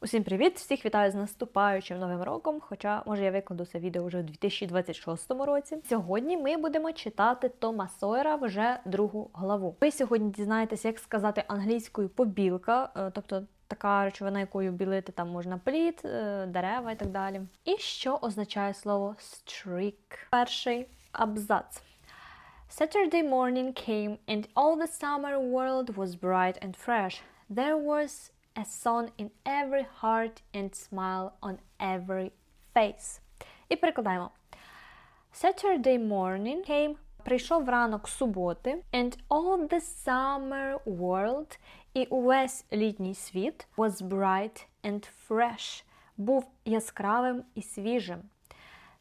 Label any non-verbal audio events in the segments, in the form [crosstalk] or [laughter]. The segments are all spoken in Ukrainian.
Усім привіт! Всіх вітаю з наступаючим новим роком. Хоча, може, я викладу це відео вже у 2026 році. Сьогодні ми будемо читати Тома Сойера вже другу главу. Ви сьогодні дізнаєтеся, як сказати англійською побілка, е, тобто така речовина, якою білити там можна плід, е, дерева і так далі. І що означає слово streak? Перший абзац. Saturday morning came, and all the summer world was bright and fresh. There was a sun in every heart and smile on every face. І перекладаємо. Saturday morning came, прийшов ранок суботи, and all the summer world, і увесь літній світ was bright and fresh, був яскравим і свіжим.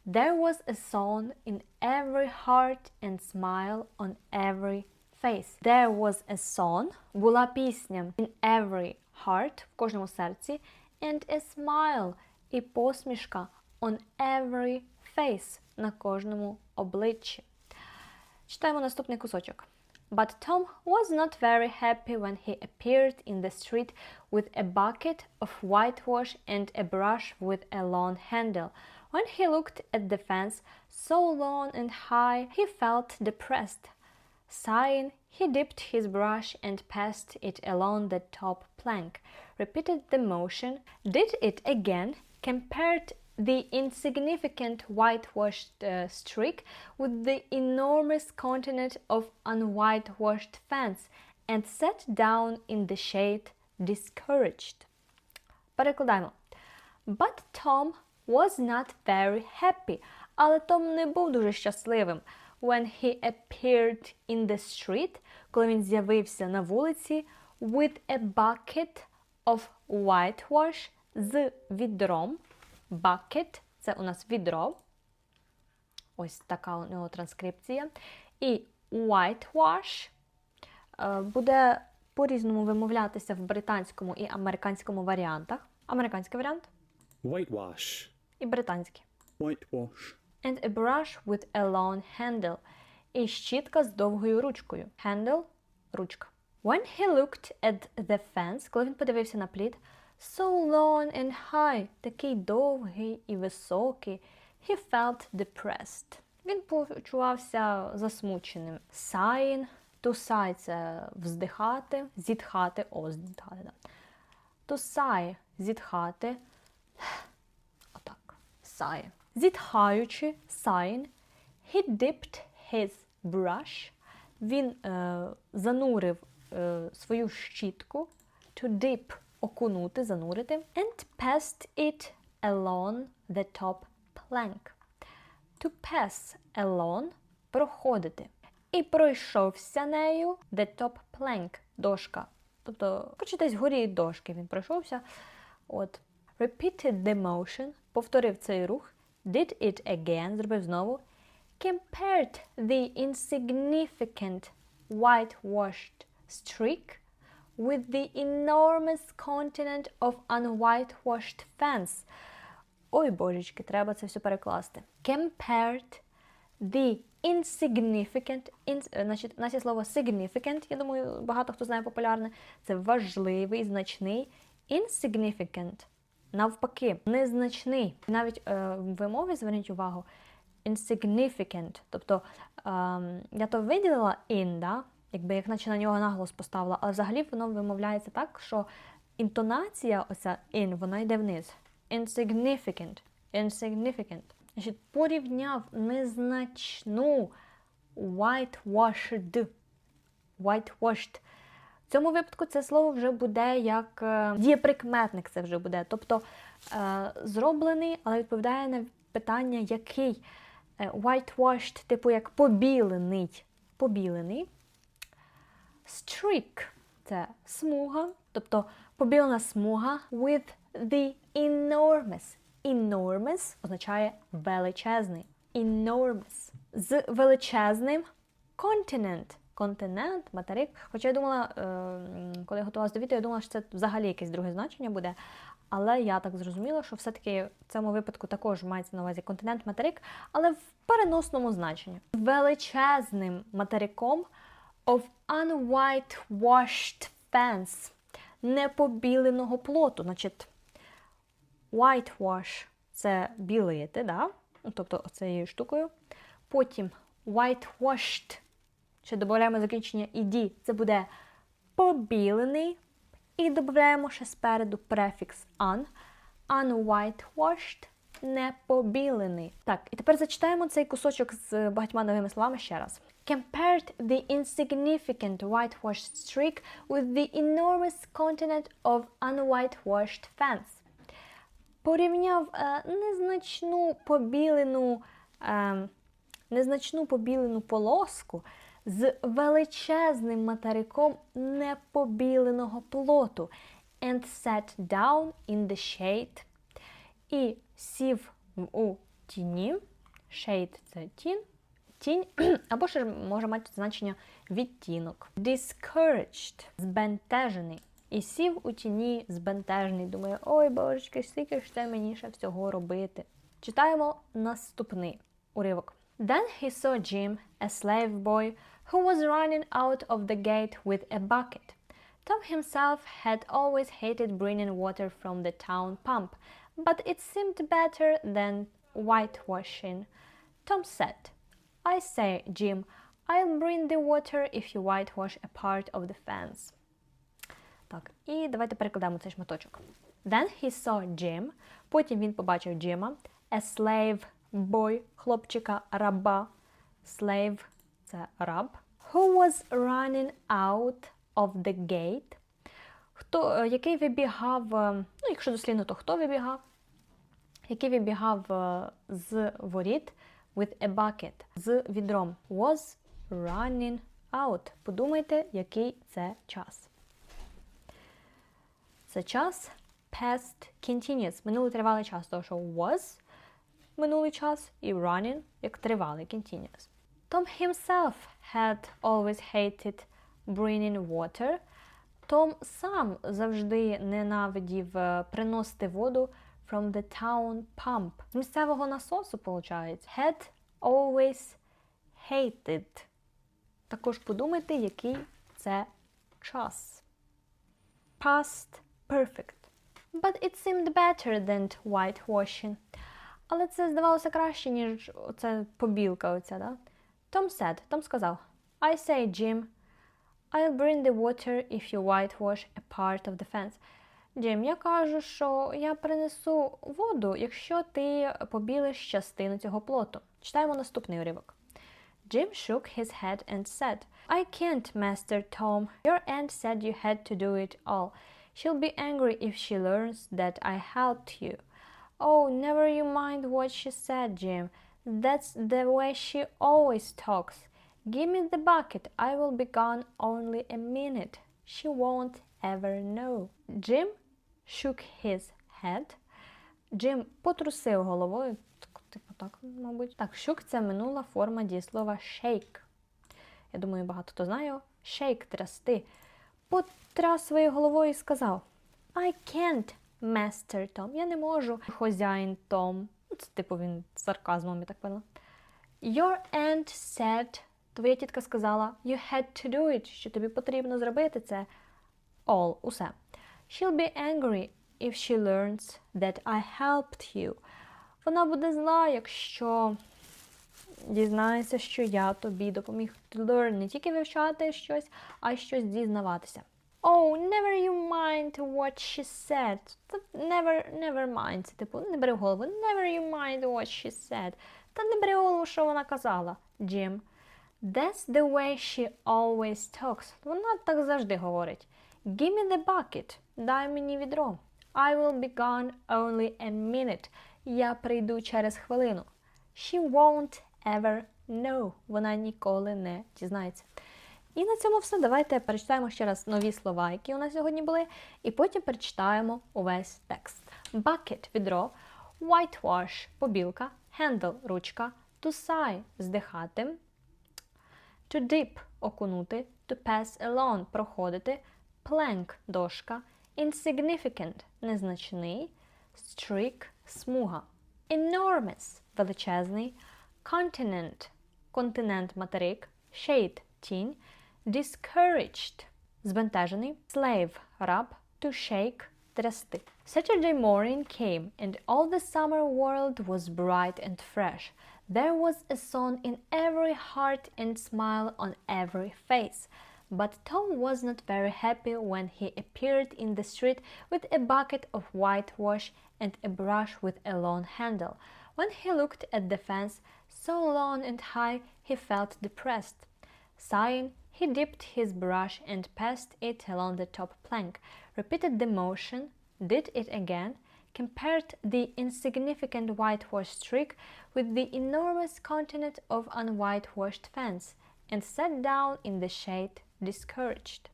There was a song in every heart and smile on every face. There was a song, була пісня in every heart, в кожному серці, and a smile, і посмішка on every face, на кожному обличчі. Читаємо наступний кусочок. But Tom was not very happy when he appeared in the street with a bucket of whitewash and a brush with a long handle. When he looked at the fence, so long and high, he felt depressed. Sighing, he dipped his brush and passed it along the top plank, repeated the motion, did it again, compared the insignificant whitewashed uh, streak with the enormous continent of unwhitewashed fence, and sat down in the shade, discouraged. Перекладаємо. But Tom was not very happy. Але Том не був дуже щасливим. When he appeared in the street, коли він з'явився на вулиці, with a bucket of whitewash, з відром. Bucket – це у нас відро. Ось така у нього транскрипція. І whitewash е, буде по-різному вимовлятися в британському і американському варіантах. Американський варіант Whitewash. і британський. Whitewash. And a brush with a long handle. І щітка з довгою ручкою. Handle – ручка. When he looked at the fence, коли він подивився на плід, so long and high, такий довгий і високий, he felt depressed. Він почувався засмученим. Sighing, to sigh – це вздихати, зітхати, о, зітхати, да. To sigh – зітхати, Отак. Sigh. Зітхаючи, sighing, he dipped his brush. Він е, занурив е, свою щітку. To dip – окунути, занурити. And passed it along the top plank. To pass along – проходити. І пройшовся нею the top plank – дошка. Тобто, коротше, десь горі дошки він пройшовся. От. Repeated the motion, повторив цей рух. Did it again, зробив знову. Compared the insignificant whitewashed streak with the enormous continent of unwhitewashed fence. Ой, божечки, треба це все перекласти. Compared the insignificant, in, е, значить, у нас є слово significant, я думаю, багато хто знає популярне. Це важливий, значний. Insignificant навпаки, незначний. Навіть е, в вимові зверніть увагу, insignificant. Тобто е, я то виділила in, да? якби як наче на нього наголос поставила, але взагалі воно вимовляється так, що інтонація, оця in, вона йде вниз. Insignificant. Insignificant. Значить, порівняв незначну whitewashed. Whitewashed. В цьому випадку це слово вже буде як е, дієприкметник, це вже буде. Тобто е, зроблений, але відповідає на питання, який е, whitewashed, типу як побілений. Побілений. Streak це смуга, тобто побілена смуга with the enormous. Enormous означає величезний. Enormous. З величезним continent. Континент, материк. Хоча я думала, е, коли я готувалася до відео, я думала, що це взагалі якесь друге значення буде. Але я так зрозуміла, що все-таки в цьому випадку також мається на увазі континент, материк, але в переносному значенні. Величезним материком of unwhitewashed fence непобіленого плоту. Значить, Whitewash це білити, да? ну, тобто оцею штукою. Потім whitewashed, ще додаємо закінчення «ed», це буде побілений. І додаємо ще спереду префікс un. Unwhitewashed – не побілений. Так, і тепер зачитаємо цей кусочок з багатьма новими словами ще раз. Compared the insignificant whitewashed streak with the enormous continent of unwhitewashed fence. Порівняв е, незначну побілену, е, незначну побілену полоску з величезним материком непобіленого плоту and sat down in the shade і сів у тіні. Shade – це тінь, тінь, [clears throat] або ж може мати значення відтінок. Discouraged – збентежений. І сів у тіні збентежений. Думає, ой, божечки, скільки ж це мені ще всього робити. Читаємо наступний уривок. Then he saw Jim, a slave boy, who was running out of the gate with a bucket. Tom himself had always hated bringing water from the town pump, but it seemed better than whitewashing. Tom said, I say, Jim, I'll bring the water if you whitewash a part of the fence. Так, і давайте перекладемо цей шматочок. Then he saw Jim. Потім він побачив Джима. A slave boy, хлопчика, раба. Slave – це раб. Who was running out of the gate. Хто, е, який вибігав, е, ну, якщо дослідно, то хто вибігав? Який вибігав е, з воріт with a bucket, з відром. Was running out. Подумайте, який це час. Це час past continuous, минулий тривалий час, тому що was минулий час і running як тривалий continuous. Tom himself had always hated bringing water. Том сам завжди ненавидів е, приносити воду from the town pump. З місцевого насосу, виходить. Had always hated. Також подумайте, який це час. Past perfect. But it seemed better than whitewashing. Але це здавалося краще, ніж оце побілка оця, да? Tom said, Том сказав, I say, Jim, I'll bring the water if you whitewash a part of the fence. Джим, я кажу, що я принесу воду, якщо ти побілиш частину цього плоту. Читаємо наступний уривок. Jim shook his head and said, I can't, Master Tom. Your aunt said you had to do it all. She'll be angry if she learns that I helped you. Oh, never you mind what she said, Jim. That's the way she always talks. Give me the bucket. I will be gone only a minute. She won't ever know. Jim shook his head. Джим потрусив головою. Типу так, мабуть. Так, shook – це минула форма дієслова shake. Я думаю, багато хто знає. Shake – трясти. Потряс своєю головою і сказав I can't, Master Tom. Я не можу, хозяїн Том. Це типу він з сарказмом, я так поняла. Your aunt said, твоя тітка сказала, you had to do it, що тобі потрібно зробити це. All, усе. She'll be angry if she learns that I helped you. Вона буде зла, якщо дізнається, що я тобі допоміг learn не тільки вивчати щось, а й щось дізнаватися. Oh, never you mind what she said. Та Never, never mind. Це типу, не бери в голову. Never you mind what she said. Та не бери в голову, що вона казала, Jim. That's the way she always talks. Вона так завжди говорить. Give me the bucket. Дай мені відро. I will be gone only a minute. Я прийду через хвилину. She won't ever know. Вона ніколи не дізнається. І на цьому все. Давайте перечитаємо ще раз нові слова, які у нас сьогодні були, і потім перечитаємо увесь текст. Bucket – відро, whitewash – побілка, handle – ручка, to sigh – здихати, to dip – окунути, to pass along – проходити, plank – дошка, insignificant – незначний, streak – смуга, enormous – величезний, continent – континент материк, shade – тінь, discouraged – збентежений, slave – раб, to shake трясти. Saturday morning came, and all the summer world was bright and fresh. There was a song in every heart and smile on every face. But Tom was not very happy when he appeared in the street with a bucket of whitewash and a brush with a long handle. When he looked at the fence, so long and high, he felt depressed. Sighing, he dipped his brush and passed it along the top plank, repeated the motion, did it again, compared the insignificant whitewash streak with the enormous continent of unwhitewashed fence, and sat down in the shade, discouraged.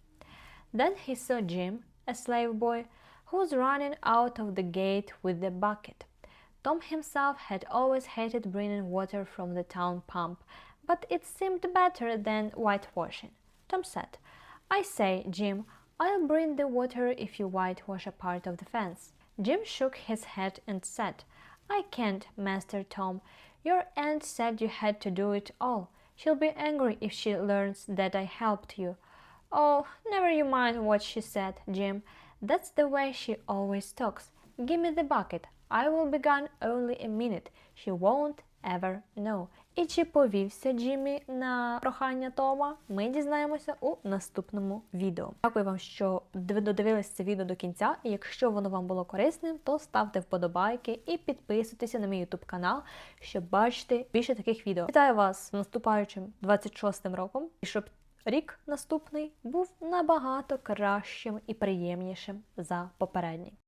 Then he saw Jim, a slave boy, who was running out of the gate with the bucket. Tom himself had always hated bringing water from the town pump, but it seemed better than whitewashing. Tom said, I say, Jim, I'll bring the water if you whitewash a part of the fence. Jim shook his head and said, I can't, Master Tom. Your aunt said you had to do it all. She'll be angry if she learns that I helped you. Oh, never you mind what she said, Jim. That's the way she always talks. Give me the bucket. I will be gone only a minute. She won't ever know. І чи повівся Джиммі на прохання Тома, ми дізнаємося у наступному відео. Дякую вам, що ви додивились це відео до кінця. І якщо воно вам було корисним, то ставте вподобайки і підписуйтеся на мій YouTube канал, щоб бачити більше таких відео. Вітаю вас з наступаючим 26-м роком, і щоб рік наступний був набагато кращим і приємнішим за попередній.